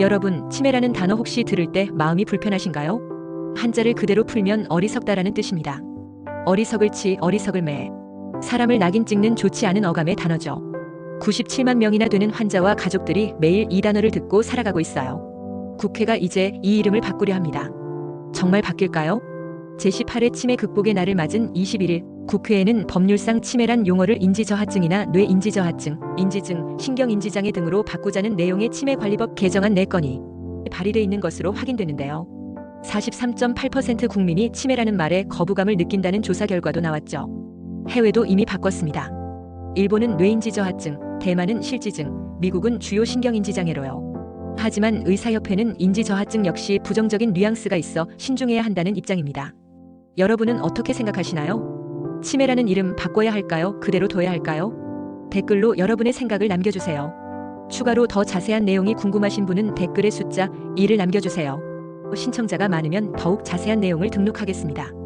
여러분, 치매라는 단어 혹시 들을 때 마음이 불편하신가요? 한자를 그대로 풀면 어리석다라는 뜻입니다. 어리석을 치, 어리석을 매. 사람을 낙인 찍는 좋지 않은 어감의 단어죠. 97만 명이나 되는 환자와 가족들이 매일 이 단어를 듣고 살아가고 있어요. 국회가 이제 이 이름을 바꾸려 합니다. 정말 바뀔까요? 제18회 치매 극복의 날을 맞은 21일 국회에는 법률상 치매란 용어를 인지저하증이나 뇌인지저하증, 인지증, 신경인지장애 등으로 바꾸자는 내용의 치매관리법 개정안 4건이 발의돼 있는 것으로 확인되는데요. 43.8% 국민이 치매라는 말에 거부감을 느낀다는 조사 결과도 나왔죠. 해외도 이미 바꿨습니다. 일본은 뇌인지저하증, 대만은 실지증, 미국은 주요 신경인지장애로요. 하지만 의사협회는 인지저하증 역시 부정적인 뉘앙스가 있어 신중해야 한다는 입장입니다. 여러분은 어떻게 생각하시나요? 치매라는 이름 바꿔야 할까요? 그대로 둬야 할까요? 댓글로 여러분의 생각을 남겨주세요. 추가로 더 자세한 내용이 궁금하신 분은 댓글의 숫자 2를 남겨주세요. 신청자가 많으면 더욱 자세한 내용을 등록하겠습니다.